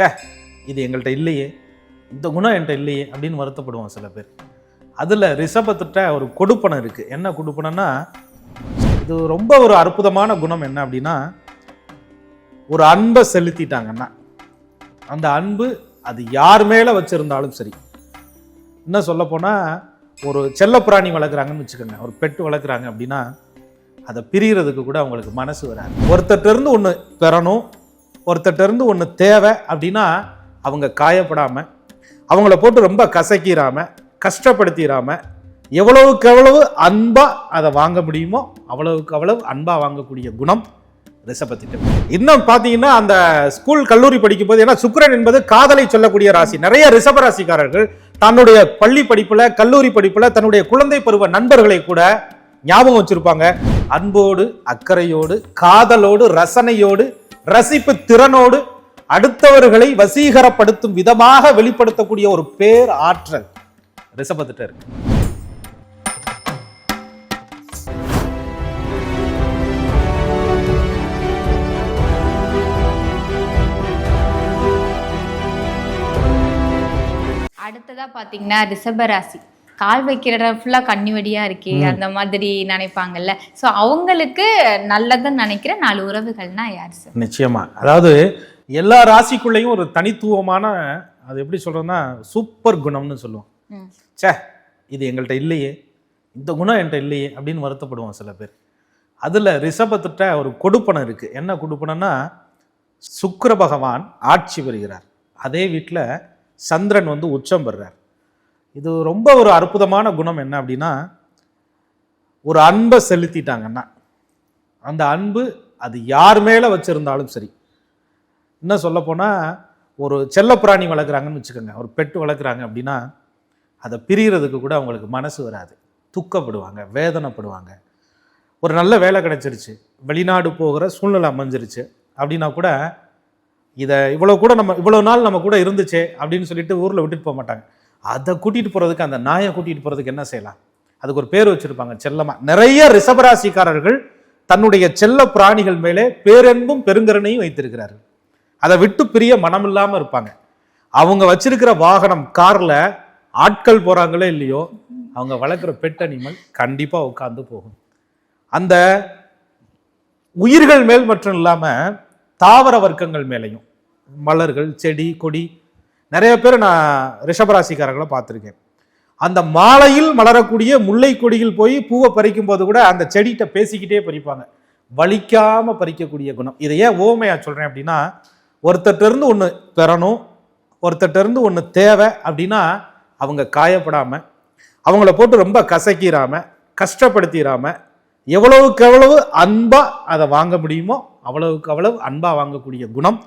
சே இது எங்கள்கிட்ட இல்லையே. இந்த குணம் என்கிட்ட இல்லையே அப்படின்னு வருத்தப்படுவோம் சில பேர். அதில் ரிஷபத்திட்ட ஒரு கொடுப்பனம் இருக்குது என்ன கொடுப்பனம்னா இது ரொம்ப ஒரு அற்புதமான குணம் என்ன அப்படின்னா ஒரு அன்பை செலுத்திட்டாங்கன்னா அந்த அன்பு அது யார் மேலே வச்சுருந்தாலும் சரி. இன்னும் சொல்லப்போனால் ஒரு செல்லப்பிராணி வளர்க்குறாங்கன்னு வச்சுக்கோங்க. ஒரு பெட்டு வளர்க்குறாங்க அப்படின்னா அதை பிரிகிறதுக்கு கூட அவங்களுக்கு மனசு வராது. ஒருத்தர்கிட்ட இருந்து ஒன்று பெறணும் ஒருத்தர்ட்ட இருந்து ஒன்று தேவை அப்படின்னா அவங்க காயப்படாமல் அவங்கள போட்டு ரொம்ப கசக்கிறாமல் கஷ்டப்படுத்திடாம எவ்வளவுக்கு எவ்வளவு அன்பாக அதை வாங்க முடியுமோ அவ்வளவுக்கு அவ்வளவு அன்பாக வாங்கக்கூடிய குணம் ரிஷபத்திட்டம் இன்னும் பார்த்தீங்கன்னா அந்த ஸ்கூல் கல்லூரி படிக்கும் போது ஏன்னா சுக்கரன் என்பது காதலை சொல்லக்கூடிய ராசி. நிறைய ரிஷப ராசிக்காரர்கள் தன்னுடைய பள்ளி படிப்பில் கல்லூரி படிப்பில் தன்னுடைய குழந்தை பருவ நண்பர்களை கூட ஞாபகம் வச்சுருப்பாங்க. அன்போடு அக்கறையோடு காதலோடு ரசனையோடு ரசிப்பு திறனோடு அடுத்தவர்களை வசீகரப்படுத்தும் விதமாக வெளிப்படுத்தக்கூடிய ஒரு பேர் ஆற்றல். ரிஷபத்திட்ட இருக்கு. அடுத்ததா பாத்தீங்கன்னா ரிஷபராசி கால் வைக்கிற இடம் ஃபுல்லா கண்ணிவடியா இருக்கே அந்த மாதிரி நினைப்பாங்கல்ல. சோ அவங்களுக்கு நல்லதுன்னு நினைக்கிற நாலு உறவுகள்னா யார் சார் நிச்சயமா. அதாவது எல்லா ராசிக்குள்ளேயும் ஒரு தனித்துவமான அது எப்படி சொல்றதுன்னா சூப்பர் குணம்னு சொல்லுவோம். ச்சே இது எங்கள்கிட்ட இல்லையே. இந்த குணம் என்கிட்ட இல்லையே அப்படின்னு வருத்தப்படுவோம் சில பேர். அதில் ரிஷபத்திட்ட ஒரு கொடுப்பனம் இருக்குது என்ன கொடுப்பனம்னா சுக்கிர பகவான் ஆட்சி பெறுகிறார் அதே வீட்டில் சந்திரன் வந்து உச்சம் பெறுறார். இது ரொம்ப ஒரு அற்புதமான குணம் என்ன அப்படின்னா ஒரு அன்பை செலுத்திட்டாங்கன்னா அந்த அன்பு அது யார் மேலே வச்சுருந்தாலும் சரி. இன்னும் சொல்லப்போனால் ஒரு செல்லப்பிராணி வளர்க்குறாங்கன்னு வச்சுக்கோங்க ஒரு பெட்டு வளர்க்குறாங்க அப்படின்னா அதை பிரியறதுக்கு கூட அவங்களுக்கு மனசு வராது. துக்கப்படுவாங்க வேதனைப்படுவாங்க. ஒரு நல்ல வேலை கிடைச்சிருச்சு வெளிநாடு போகிற சூழ்நிலை அமைஞ்சிருச்சு அப்படின்னா கூட இதை இவ்வளோ கூட நம்ம இவ்வளோ நாள் நம்ம கூட இருந்துச்சே அப்படின்னு சொல்லிட்டு ஊரில் விட்டுட்டு போக மாட்டாங்க. அதை கூட்டிகிட்டு போகிறதுக்கு அந்த நாயை கூட்டிகிட்டு போகிறதுக்கு என்ன செய்யலாம்? அதுக்கு ஒரு பேர் வச்சுருப்பாங்க செல்லமா நிறைய ரிசபராசிக்காரர்கள் தன்னுடைய செல்ல பிராணிகள் மேலே பேரன்பும் பெருங்கரணையும் வைத்திருக்கிறார்கள். அதை விட்டு பிரிய மனமில்லாமல் இருப்பாங்க. அவங்க வச்சிருக்கிற வாகனம் காரில் ஆட்கள் போகிறாங்களோ இல்லையோ அவங்க வளர்க்குற பெட் அனிமல் கண்டிப்பாக உட்காந்து போகும். அந்த உயிர்கள் மேல் மட்டும் இல்லாமல் தாவர வர்க்கங்கள் மேலேயும் மலர்கள் செடி கொடி நிறைய பேர் நான் ரிஷபராசிக்காரர்களை பார்த்துருக்கேன். அந்த மாலையில் மலரக்கூடிய முல்லை கொடியில் போய் பூவை பறிக்கும் போது கூட அந்த செடிகிட்ட பேசிக்கிட்டே பறிப்பாங்க. வலிக்காம பறிக்கக்கூடிய குணம். இதை ஏன் ஓமையா சொல்றேன் அப்படின்னா ஒருத்தர்ட்ட இருந்து ஒன்று பெறணும் ஒருத்தர்ட்ட இருந்து ஒன்று தேவை அப்படின்னா அவங்க காயப்படாம அவங்கள போட்டு ரொம்ப கசக்கிறாமல் கஷ்டப்படுத்திடாம எவ்வளவுக்கு எவ்வளவு அன்பா அதை வாங்க முடியுமோ அவ்வளவுக்கு அவ்வளவு அன்பா வாங்கக்கூடிய குணம்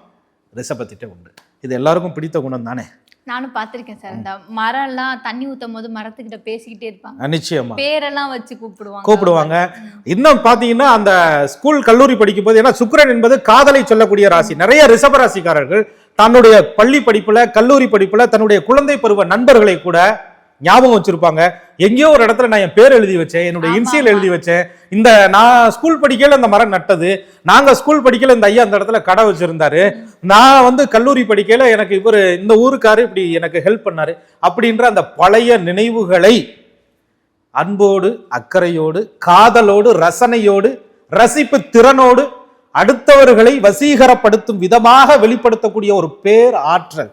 ரிஷபத்திட்ட உண்டு. இது எல்லாருக்கும் பிடித்த குணம் தானே நானும் பார்த்திருக்கேன் சார். இந்த மரம் எல்லாம் தண்ணி ஊத்தும் போது மரத்துக்கிட்ட பேசிக்கிட்டே இருப்பாங்க. நிச்சயமா. பேரெல்லாம் வச்சு கூப்பிடுவாங்க. கூப்பிடுவாங்க. இன்னும் பாத்தீங்கன்னா அந்த ஸ்கூல் கல்லூரி படிக்கும் போது ஏன்னா சுக்கிரன் என்பது காதலை சொல்லக்கூடிய ராசி. நிறைய ரிஷப ராசிக்காரர்கள் தன்னுடைய பள்ளி படிப்புல கல்லூரி படிப்புல தன்னுடைய குழந்தை பருவ நண்பர்களை கூட ஞாபகம் வச்சிருப்பாங்க. எங்கேயோ ஒரு இடத்துல நான் என் பேர் எழுதி வச்சேன் என்னுடைய இன்சியல். எழுதி வச்சேன். இந்த நான் ஸ்கூல் படிக்கையில இந்த மரம் நட்டது. நாங்க ஸ்கூல் படிக்கையில இந்த ஐயா அந்த இடத்துல கடை வச்சிருந்தாரு. நான் வந்து கல்லூரி படிக்கையில எனக்கு இவர் இந்த ஊருக்காரு இப்படி எனக்கு ஹெல்ப் பண்ணாரு. அப்படின்ற அந்த பழைய நினைவுகளை அன்போடு அக்கறையோடு காதலோடு ரசனையோடு ரசிப்பு திறனோடு அடுத்தவர்களை வசீகரப்படுத்தும் விதமாக வெளிப்படுத்தக்கூடிய ஒரு பேர் ஆற்றல்.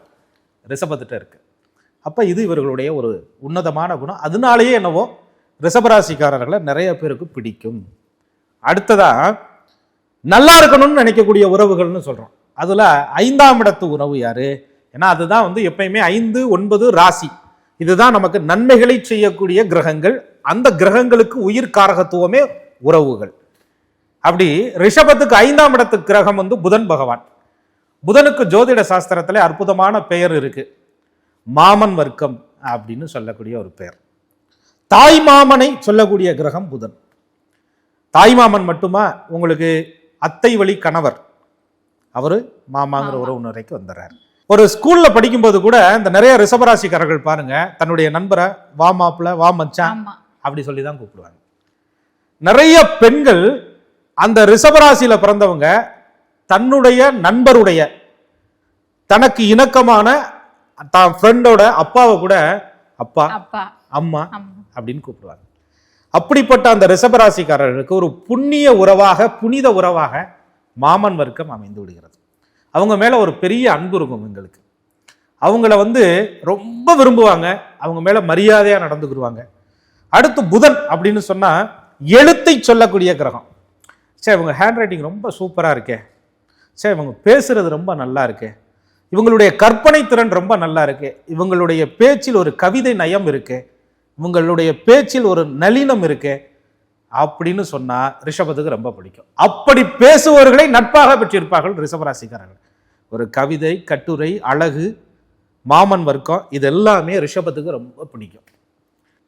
ரிஷபத்திட்ட இருக்கு. அப்போ இது இவர்களுடைய ஒரு உன்னதமான குணம். அதனாலேயே என்னவோ ரிஷபராசிக்காரர்களை நிறைய பேருக்கு பிடிக்கும். அடுத்ததாக நல்லா இருக்கணும்னு நினைக்கக்கூடிய உறவுகள்னு சொல்கிறோம் அதில் ஐந்தாம் இடத்து உறவு யார்? ஏன்னா அதுதான் வந்து எப்பயுமே ஐந்து ஒன்பது ராசி. இதுதான் நமக்கு நன்மைகளை செய்யக்கூடிய கிரகங்கள். அந்த கிரகங்களுக்கு உயிர் காரகத்துவமே உறவுகள். அப்படி ரிஷபத்துக்கு ஐந்தாம் இடத்து கிரகம் வந்து புதன் பகவான். புதனுக்கு ஜோதிட சாஸ்திரத்தில் அற்புதமான பெயர் இருக்குது மாமன் வர்க்கம் அப்படின்னு சொல்லக்கூடிய ஒரு பெயர். தாய் மாமனை சொல்லக்கூடிய கிரகம் புதன். தாய் மாமன் மட்டுமா? உங்களுக்கு அத்தை வழி கணவர். அவரு மாமாங்கிற. உறவு முறைக்கு வந்துடுறாரு ஒரு ஸ்கூல்ல படிக்கும்போது கூட இந்த நிறைய ரிஷபராசிக்காரர்கள் பாருங்க தன்னுடைய நண்பரை வா மாப்பிள்ள வா மச்சான் அப்படி சொல்லி தான் கூப்பிடுவாங்க. நிறைய பெண்கள் அந்த ரிஷபராசியில பிறந்தவங்க தன்னுடைய நண்பருடைய தனக்கு இணக்கமான தான் ஃப்ரெண்டோட அப்பாவை கூட அப்பா அம்மா அப்படின்னு கூப்பிடுவாங்க. அப்படிப்பட்ட அந்த ரிஷபராசிக்காரர்களுக்கு ஒரு புண்ணிய உறவாக புனித உறவாக மாமன் வர்க்கம் அமைந்து விடுகிறது. அவங்க மேல ஒரு பெரிய அன்பு இருக்கும் எங்களுக்கு. அவங்கள வந்து ரொம்ப விரும்புவாங்க. அவங்க மேல மரியாதையா நடந்துக்கிடுவாங்க அடுத்து புதன் அப்படின்னு சொன்னா எழுத்தை சொல்லக்கூடிய கிரகம். சே இவங்க ஹேண்ட் ரைட்டிங் ரொம்ப சூப்பரா இருக்கே. சே இவங்க பேசுறது ரொம்ப நல்லா இருக்கே. இவங்களுடைய கற்பனை திறன் ரொம்ப நல்லா இருக்கு. இவங்களுடைய பேச்சில் ஒரு கவிதை நயம் இருக்கு. இவங்களுடைய பேச்சில் ஒரு நளினம் இருக்கு. அப்படின்னு சொன்னா ரிஷபத்துக்கு ரொம்ப பிடிக்கும். அப்படி பேசுபவர்களை நட்பாக பெற்றிருப்பார்கள் ரிஷபராசிக்காரர்கள். ஒரு கவிதை கட்டுரை அழகு மாமன் வர்க்கம் இது எல்லாமே ரிஷபத்துக்கு ரொம்ப பிடிக்கும்.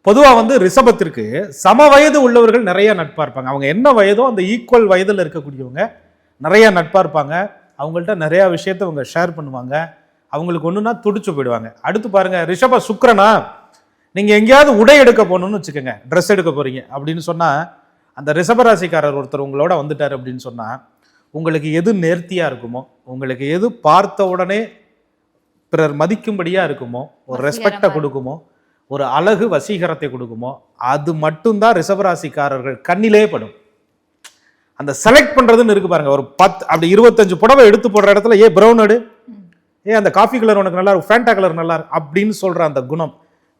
பொதுவாக வந்து ரிஷபத்திற்கு சம வயது உள்ளவர்கள் நிறைய நட்பாக இருப்பாங்க. அவங்க என்ன வயதோ அந்த ஈக்குவல் வயதில் இருக்கக்கூடியவங்க நிறைய நட்பாக இருப்பாங்க. அவங்கள்ட்ட நிறைய விஷயத்த அவங்க ஷேர் பண்ணுவாங்க. அவங்களுக்கு ஒண்ணுன்னா துடிச்சு போயிடுவாங்க. அடுத்து பாருங்க ரிஷப சுக்கிரனா நீங்க எங்கேயாவது உடை எடுக்க போகணும்னு வச்சுக்கோங்க. ட்ரெஸ் எடுக்க போறீங்க. அப்படின்னு சொன்னா அந்த ரிஷபராசிக்காரர் ஒருத்தர் உங்களோட வந்துட்டார் அப்படின்னு சொன்னா உங்களுக்கு எது நேர்த்தியா இருக்குமோ உங்களுக்கு எது பார்த்த உடனே பிறர் மதிக்கும்படியா இருக்குமோ ஒரு ரெஸ்பெக்டை கொடுக்குமோ ஒரு அழகு வசீகரத்தை கொடுக்குமோ அது மட்டும்தான் ரிஷபராசிக்காரர்கள் கண்ணிலே படும். அந்த செலக்ட் பண்றதுன்னு இருக்கு பாருங்க. ஒரு பத்து அப்படி இருபத்தஞ்சு புடவை எடுத்து போடுற இடத்துல ஏ பிரவுன் எடு. ஏ அந்த காஃபி கலர் உனக்கு நல்லா இருக்கும் ஃபேண்டா கலர் நல்லா இருக்கு அப்படின்னு சொல்ற அந்த குணம்.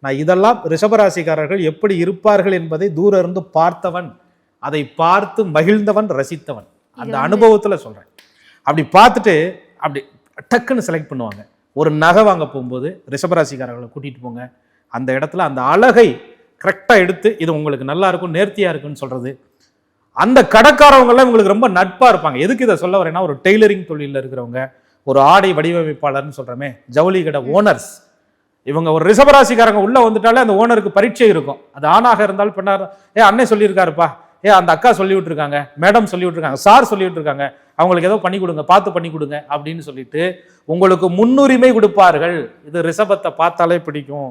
நான் இதெல்லாம் ரிஷபராசிக்காரர்கள் எப்படி இருப்பார்கள் என்பதை தூர இருந்து பார்த்தவன் அதை பார்த்து மகிழ்ந்தவன் ரசித்தவன். அந்த அனுபவத்துல சொல்றேன். அப்படி பார்த்துட்டு அப்படி டக்குன்னு செலக்ட் பண்ணுவாங்க. ஒரு நகை வாங்க போகும்போது ரிஷபராசிக்காரர்களை கூட்டிட்டு போங்க. அந்த இடத்துல அந்த அழகை கரெக்டா எடுத்து இது உங்களுக்கு நல்லா இருக்கும் நேர்த்தியா இருக்குன்னு சொல்றது. அந்த கடைக்காரவங்கெல்லாம் இவங்களுக்கு ரொம்ப நட்பாக இருப்பாங்க. எதுக்கு இதை சொல்ல வரேன்னா ஒரு டெய்லரிங் தொழிலில் இருக்கிறவங்க ஒரு ஆடை வடிவமைப்பாளர்னு சொல்கிறோமே ஜவுளி கடை ஓனர்ஸ் இவங்க ஒரு ரிசபராசிக்காரங்க உள்ளே வந்துட்டாலே அந்த ஓனருக்கு பரீட்சை இருக்கும். அது ஆணாக இருந்தாலும் பெண்ணாக ஏ அண்ணே சொல்லியிருக்காருப்பா. ஏ அந்த அக்கா சொல்லி விட்டுருக்காங்க மேடம் சொல்லி விட்டுருக்காங்க சார் சொல்லி விட்டுருக்காங்க அவங்களுக்கு ஏதோ பண்ணி கொடுங்க பார்த்து பண்ணி கொடுங்க அப்படின்னு சொல்லிட்டு உங்களுக்கு முன்னுரிமை கொடுப்பார்கள். இது ரிஷபத்தை பார்த்தாலே பிடிக்கும்.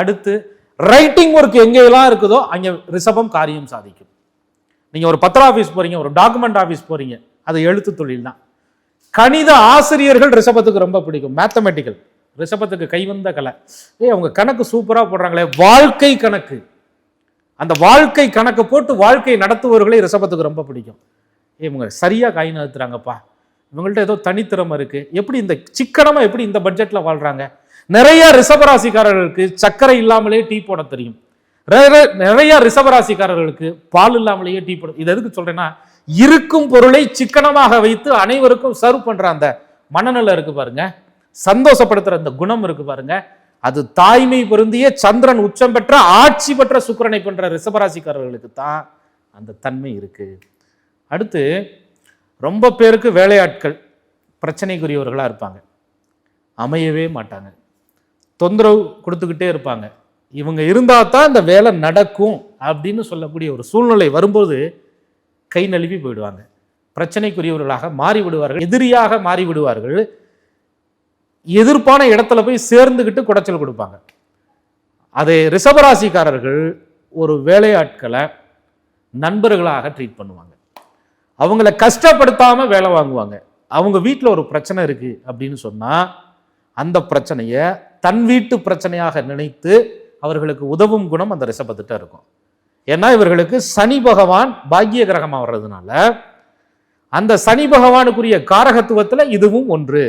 அடுத்து ரைட்டிங் ஒர்க் எங்கெல்லாம் இருக்குதோ அங்கே ரிஷபம் காரியம் சாதிக்கும். நீங்கள் ஒரு பத்திர ஆஃபீஸ் போகிறீங்க ஒரு டாக்குமெண்ட் ஆஃபீஸ் போகிறீங்க அது எழுத்து தொழில் தான் கணித ஆசிரியர்கள் ரிஷபத்துக்கு ரொம்ப பிடிக்கும் மேத்தமெட்டிக்கல் ரிஷபத்துக்கு கைவந்த கலை. ஏய் அவங்க கணக்கு சூப்பராக போடுறாங்களே வாழ்க்கை கணக்கு. அந்த வாழ்க்கை கணக்கு போட்டு வாழ்க்கை நடத்துபவர்களே ரிஷபத்துக்கு ரொம்ப பிடிக்கும். ஏய் இவங்க சரியாக காய் நகர்த்துறாங்கப்பா. இவங்கள்ட்ட ஏதோ தனித்திறமை இருக்குது எப்படி இந்த சிக்கனமாக எப்படி இந்த பட்ஜெட்டில் வாழ்கிறாங்க நிறைய ரிஷபராசிக்காரர்களுக்கு சர்க்கரை இல்லாமலே டீ போட தெரியும். நிறைய- ரிசவராசிக்காரர்களுக்கு பால் இல்லாமலேயே டீ போட இது எதுக்கு சொல்றேன்னா இருக்கும் பொருளை சிக்கனமாக வைத்து அனைவருக்கும் சர்வ் பண்ற அந்த மனநிலை இருக்கு பாருங்க. சந்தோஷப்படுத்துற அந்த குணம் இருக்கு பாருங்க. அது தாய்மை பொருந்திய சந்திரன் உச்சம் பெற்ற ஆட்சி பெற்ற சுக்கரனை பண்ற ரிஷபராசிக்காரர்களுக்கு தான் அந்த தன்மை இருக்கு. அடுத்து ரொம்ப பேருக்கு வேலையாட்கள் பிரச்சனைக்குரியவர்களாக இருப்பாங்க. அமையவே மாட்டாங்க. தொந்தரவு கொடுத்துக்கிட்டே இருப்பாங்க. இவங்க இருந்தால் தான் இந்த வேலை நடக்கும் அப்படின்னு சொல்லக்கூடிய ஒரு சூழ்நிலை வரும்போது கை நழுவி போயிடுவாங்க. பிரச்சனைக்குரியவர்களாக மாறிவிடுவார்கள் எதிரியாக மாறிவிடுவார்கள். எதிர்ப்பான இடத்துல போய் சேர்ந்துக்கிட்டு குடைச்சல் கொடுப்பாங்க. அதை ரிஷபராசிக்காரர்கள் ஒரு வேலையாட்களை நண்பர்களாக ட்ரீட் பண்ணுவாங்க. அவங்கள கஷ்டப்படுத்தாமல் வேலை வாங்குவாங்க. அவங்க வீட்டில் ஒரு பிரச்சனை இருக்குது அப்படின்னு சொன்னால் அந்த பிரச்சனையை தன் வீட்டு பிரச்சனையாக நினைத்து அவர்களுக்கு உதவும் குணம் அந்த ரிஷபத்திட்ட இருக்கும். ஏன்னா இவர்களுக்கு சனி பகவான் பாக்கிய கிரகமாக வர்றதுனால அந்த சனி பகவானுக்குரிய காரகத்துவத்தில் இதுவும் ஒன்று.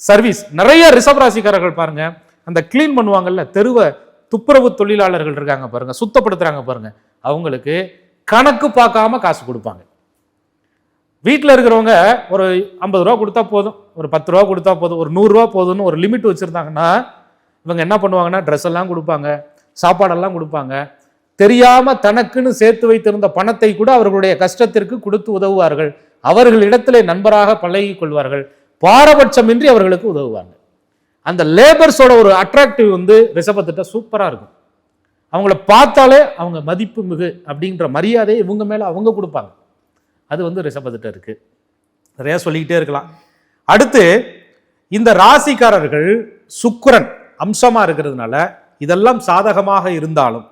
சர்வீஸ். நிறைய ரிஷப் ராசிக்காரர்கள் பாருங்க அந்த க்ளீன் பண்ணுவாங்கல்ல தெருவை துப்புரவு தொழிலாளர்கள் இருக்காங்க பாருங்க சுத்தப்படுத்துறாங்க பாருங்க அவங்களுக்கு கணக்கு பார்க்காம காசு கொடுப்பாங்க. வீட்டில் இருக்கிறவங்க ஒரு ஐம்பது ரூபா கொடுத்தா போதும் ஒரு பத்து ரூபா கொடுத்தா போதும் ஒரு நூறுரூவா போதும்னு ஒரு லிமிட் வச்சுருந்தாங்கன்னா இவங்க என்ன பண்ணுவாங்கன்னா ட்ரெஸ் எல்லாம் கொடுப்பாங்க சாப்பாடெல்லாம் கொடுப்பாங்க. தெரியாம தனக்குன்னு சேர்த்து வைத்திருந்த பணத்தை கூட அவர்களுடைய கஷ்டத்திற்கு கொடுத்து உதவுவார்கள். அவர்களிடத்திலே நண்பராக பழகி கொள்வார்கள் பாரபட்சமின்றி அவர்களுக்கு உதவுவாங்க. அந்த லேபர்ஸோட ஒரு அட்ராக்டிவ் வந்து ரிஷபத்திட்ட சூப்பராக இருக்கும். அவங்கள பார்த்தாலே அவங்க மதிப்பு மிகு அப்படின்ற மரியாதையை இவங்க மேலே அவங்க கொடுப்பாங்க. அது வந்து ரிஷபத்திட்ட இருக்கு. நிறையா சொல்லிக்கிட்டே இருக்கலாம். அடுத்து இந்த ராசிக்காரர்கள் சுக்கரன். அம்சமாக இருக்கிறதுனால இதெல்லாம் சாதகமாக இருந்தாலும்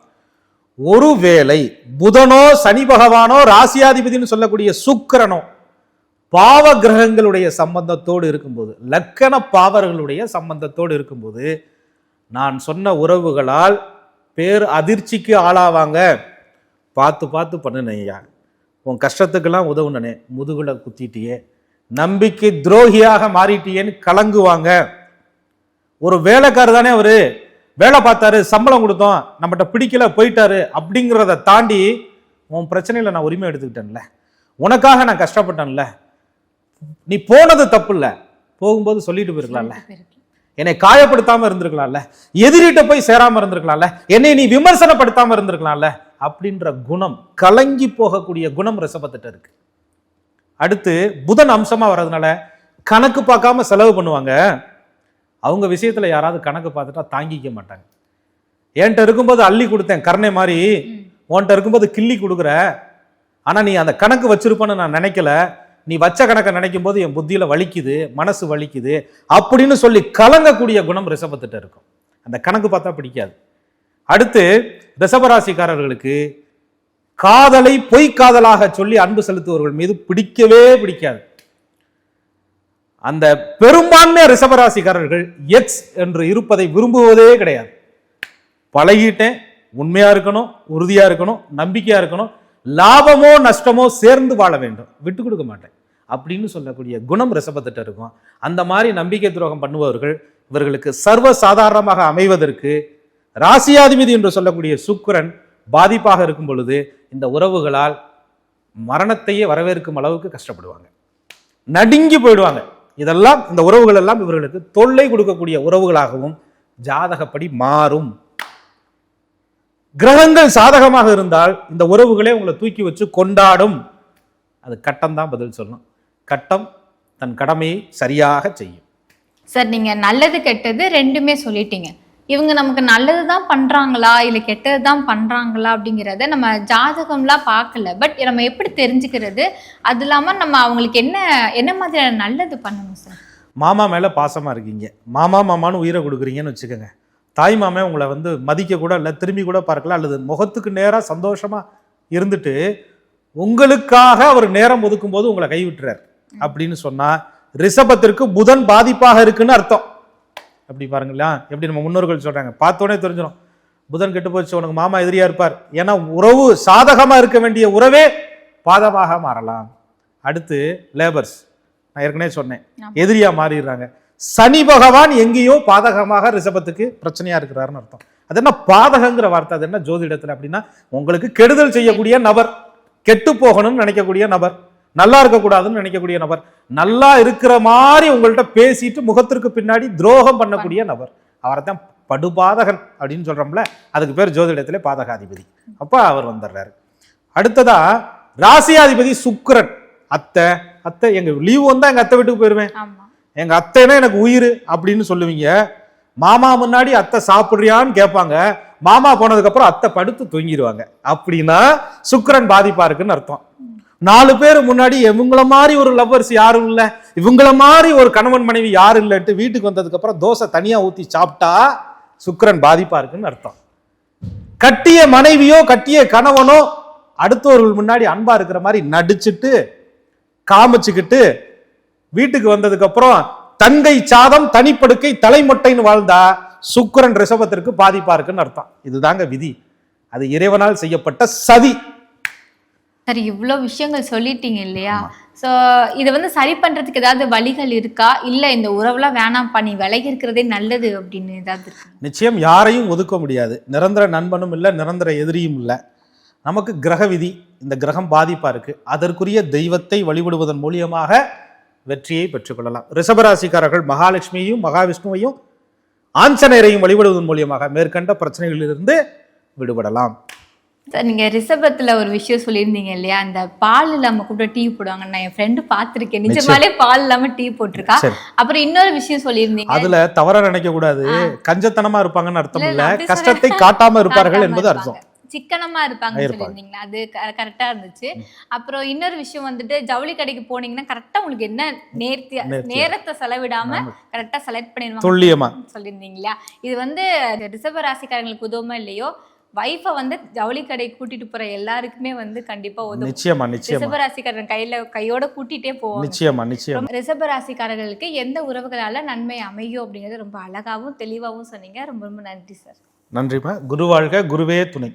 ஒருவேளை புதனோ சனி பகவானோ ராசியாதிபதினு சொல்லக்கூடிய சுக்கிரனோ பாவ கிரகங்களுடைய சம்பந்தத்தோடு இருக்கும்போது லக்கண பாவர்களுடைய சம்பந்தத்தோடு இருக்கும்போது நான் சொன்ன உறவுகளால் பேர் அதிர்ச்சிக்கு ஆளாவாங்க. பார்த்து பார்த்து பண்ணுனையா உன் கஷ்டத்துக்கெல்லாம் உதவுனனே. முதுகுல குத்திட்டியே. நம்பிக்கை துரோகியாக மாறிட்டியேன்னு கலங்குவாங்க. ஒரு வேலைக்காரர் தானே அவரு? வேலை பார்த்தாரு சம்பளம் கொடுத்தோம் நம்மகிட்ட பிடிக்கல போயிட்டாரு அப்படிங்கிறத தாண்டி உன் பிரச்சனையில நான் உரிமை எடுத்துக்கிட்டேன்ல. உனக்காக நான் கஷ்டப்பட்டேன்ல. நீ போனது தப்பு இல்ல போகும்போது சொல்லிட்டு போயிருக்கலாம்ல. என்னை காயப்படுத்தாம இருந்திருக்கலாம்ல. எதிரிட்ட போய் சேராம இருந்திருக்கலாம்ல. என்னை நீ விமர்சனப்படுத்தாம இருந்திருக்கலாம்ல. அப்படின்ற குணம் கலங்கி போகக்கூடிய குணம் ரிஷபத்திட்ட இருக்கு. அடுத்து புதன் அம்சமா வர்றதுனால கணக்கு பார்க்காம செலவு பண்ணுவாங்க. அவங்க விஷயத்தில் யாராவது கணக்கு பார்த்துட்டா தாங்கிக்க மாட்டாங்க. என்கிட்ட இருக்கும்போது அள்ளி கொடுத்தேன் கருணை மாதிரி உன்கிட்ட இருக்கும்போது கிள்ளி கொடுக்குற. ஆனால் நீ அந்த கணக்கு வச்சிருப்பேன்னு நான் நினைக்கல. நீ வச்ச கணக்கை நினைக்கும் போது என் புத்தியில் வலிக்குது மனசு வலிக்குது அப்படின்னு சொல்லி கலங்கக்கூடிய குணம் ரிஷபத்திட்ட இருக்கும். அந்த கணக்கு பார்த்தா பிடிக்காது. அடுத்து ரிஷபராசிக்காரர்களுக்கு காதலை பொய்க்காதலாக சொல்லி அன்பு செலுத்துவர்கள் மீது பிடிக்கவே பிடிக்காது. அந்த பெரும்பான்மை ரிஷபராசிக்காரர்கள் எக்ஸ் என்று இருப்பதை விரும்புவதே கிடையாது. பழகிட்டேன் உண்மையா இருக்கணும் உறுதியா இருக்கணும் நம்பிக்கையா இருக்கணும் லாபமோ நஷ்டமோ சேர்ந்து வாழ வேண்டும். விட்டு கொடுக்க மாட்டேன். அப்படின்னு சொல்லக்கூடிய குணம் ரிஷபத்திட்ட இருக்கும். அந்த மாதிரி நம்பிக்கை துரோகம் பண்ணுபவர்கள் இவர்களுக்கு சர்வ சாதாரணமாக அமைவதற்கு ராசியாதிபதி என்று சொல்லக்கூடிய சுக்கரன் பாதிப்பாக இருக்கும் பொழுது இந்த உறவுகளால் மரணத்தையே வரவேற்கும் அளவுக்கு கஷ்டப்படுவாங்க. நடுங்கி போயிடுவாங்க. இதெல்லாம் இந்த உறவுகள் எல்லாம் இவர்களுக்கு தொல்லை கொடுக்கக்கூடிய உறவுகளாகவும் ஜாதகப்படி மாறும். கிரகங்கள் சாதகமாக இருந்தால் இந்த உறவுகளே உங்களை தூக்கி வச்சு கொண்டாடும். அது கட்டம் தான் பதில் சொல்லணும். கட்டம் தன் கடமையை சரியாக செய்யும். சார் நீங்க நல்லது கெட்டது ரெண்டுமே சொல்லிட்டீங்க. இவங்க நமக்கு நல்லது தான் பண்றாங்களா இல்ல கெட்டது தான் பண்றாங்களா அப்படிங்கிறத நம்ம ஜாதகம்லாம் பார்க்கல. பட் நம்ம எப்படி தெரிஞ்சுக்கிறது? அது இல்லாம நம்ம அவங்களுக்கு என்ன என்ன மாதிரியான நல்லது பண்ணணும் சார் மாமா மேல பாசமா இருக்கீங்க. மாமா மாமான்னு உயிரை கொடுக்குறீங்கன்னு வச்சுக்கோங்க. தாய் மாமே உங்களை வந்து மதிக்க கூட இல்லை திரும்பி கூட பார்க்கல அல்லது முகத்துக்கு நேரா சந்தோஷமா இருந்துட்டு உங்களுக்காக அவர் நேரம் ஒதுக்கும் போது உங்களை கைவிட்டுறார். அப்படின்னு சொன்னா ரிஷபத்திற்கு புதன் பாதிப்பாக இருக்குன்னு அர்த்தம். அப்படி பாருங்களா எப்படி நம்ம முன்னோர்கள் சொல்றாங்க. பார்த்தோன்னே தெரிஞ்சிடும் புதன் கெட்டு போச்சு உனக்கு மாமா எதிரியா இருப்பார். ஏன்னா உறவு சாதகமா இருக்க வேண்டிய உறவே பாதமாக மாறலாம். அடுத்து லேபர்ஸ் நான் ஏற்கனவே சொன்னேன். ஆமா. எதிரியா மாறிடுறாங்க. சனி பகவான் எங்கேயோ பாதகமாக ரிஷபத்துக்கு பிரச்சனையா இருக்கிறாருன்னு அர்த்தம். அது என்ன பாதகங்கிற வார்த்தை அது என்ன ஜோதிடத்துல அப்படின்னா உங்களுக்கு கெடுதல் செய்யக்கூடிய நபர் கெட்டு போகணும்னு நினைக்கக்கூடிய நபர் நல்லா இருக்கக்கூடாதுன்னு நினைக்கக்கூடிய நபர். நல்லா இருக்கிற மாதிரி உங்கள்ட்ட பேசிட்டு முகத்திற்கு பின்னாடி துரோகம் பண்ணக்கூடிய நபர். அவரை தான் படுபாதகன் அப்படின்னு சொல்றோம்ல அதுக்கு பேர் ஜோதிடத்திலே பாதகாதிபதி. அப்ப அவர் வந்துடுறாரு. அடுத்ததா ராசியாதிபதி சுக்கிரன். அத்தை அத்தை எங்க லீவு வந்தா எங்க அத்தை வீட்டுக்கு போயிருவேன். ஆமா. எங்க அத்தைனா எனக்கு உயிர் அப்படின்னு சொல்லுவீங்க. மாமா முன்னாடி அத்தை சாப்பிடுறியான்னு கேட்பாங்க. மாமா போனதுக்கு அப்புறம் அத்தை படுத்து தூங்கிடுவாங்க அப்படின்னா சுக்கிரன் பாதிப்பா இருக்குன்னு அர்த்தம். நாலு பேர் முன்னாடி இவங்கள மாதிரி ஒரு லவ்வர்ஸ் யாரும் இல்லை. இவங்கள மாதிரி ஒரு கணவன் மனைவி யாரும் இல்லைன்ட்டு வீட்டுக்கு வந்ததுக்கு அப்புறம் தோசை தனியா ஊத்தி சாப்பிட்டா சுக்கரன் பாதிப்பா இருக்குன்னு அர்த்தம். கட்டிய மனைவியோ கட்டிய கணவனோ அடுத்தவர்கள் முன்னாடி அன்பா இருக்கிற மாதிரி நடிச்சிட்டு காமிச்சுக்கிட்டு வீட்டுக்கு வந்ததுக்கு அப்புறம் தங்கை சாதம் தனிப்படுக்கை தலைமொட்டைன்னு வாழ்ந்தா சுக்கரன் ரிஷபத்திற்கு பாதிப்பா இருக்குன்னு அர்த்தம். இதுதாங்க விதி. அது இறைவனால் செய்யப்பட்ட சதி. சரி இவ்வளோ விஷயங்கள் சொல்லிட்டீங்க இல்லையா? ஸோ இதை வந்து சரி பண்றதுக்கு ஏதாவது வழிகள் இருக்கா? இல்ல இந்த உறவுலாம் வேணாம்ப்பா நீ விலகி இருக்கிறதே நல்லது அப்படின்னு ஏதாவது இருக்கு? நிச்சயம் யாரையும் ஒதுக்க முடியாது. நிரந்தர நண்பனும் இல்லை நிரந்தர எதிரியும் இல்லை. நமக்கு கிரக விதி இந்த கிரகம் பாதிப்பா இருக்கு. அதற்குரிய தெய்வத்தை வழிபடுவதன் மூலியமாக வெற்றியை பெற்றுக்கொள்ளலாம். ரிஷபராசிக்காரர்கள் மகாலட்சுமியையும் மகாவிஷ்ணுவையும் ஆஞ்சநேயரையும் வழிபடுவதன் மூலியமாக மேற்கண்ட பிரச்சனைகளிலிருந்து விடுபடலாம். சார் நீங்க ரிஷபத்துல ஒரு விஷயம் சொல்லியிருந்தீங்க இல்லையா? அந்த பால் இல்லாம கூட டீ போடுவாங்க நான் என் ஃப்ரெண்டு பார்த்திருக்கேன். நிஜமாலே பால் இல்லாம டீ போட்டிருக்கா? அப்புறம் இன்னொரு விஷயம் சொல்லியிருந்தீங்க. அதுல தவற நினைக்க கூடாது. கஞ்சத்தனமா இருப்பாங்கன்னு அர்த்தம் இல்ல, கஷ்டத்தை சொல்லல. காட்டாம இருப்பார்கள் என்பது. அர்த்தம். சிக்கனமா இருப்பாங்கன்னு இருப்பாங்க. சொல்லியிருந்தீங்களா? அது கரெக்டா இருந்துச்சு. அப்புறம் இன்னொரு விஷயம் வந்துட்டு ஜவுளி கடைக்கு போனீங்கன்னா கரெக்டா உங்களுக்கு என்ன நேர்த்தியா நேர்த்தியா. நேரத்தை செலவிடாம. கரெக்டா செலக்ட் பண்ணிடுவாங்க துல்லியமா. சொல்லியிருந்தீங்க இல்லையா இது வந்து ரிசர்வ ராசிக்காரங்களுக்கு உதவுமா இல்லையோ? வைஃபை வந்து ஜவுளி கடை கூட்டிட்டு போற எல்லாருக்குமே வந்து கண்டிப்பா உதவும். நிச்சயமா நிச்சயமா. ரிஷபராசிக்காரன் கையில கையோட கூட்டிட்டே போவாங்க நிச்சயமா நிச்சயமா. ரிஷபராசிக்காரர்களுக்கு எந்த உறவுகளால நன்மை அமையும் அப்படிங்கறது ரொம்ப அழகாவும் தெளிவாகவும் சொன்னீங்க. ரொம்ப ரொம்ப நன்றி சார். நன்றிப்பா குரு வாழ்க குருவே துணை.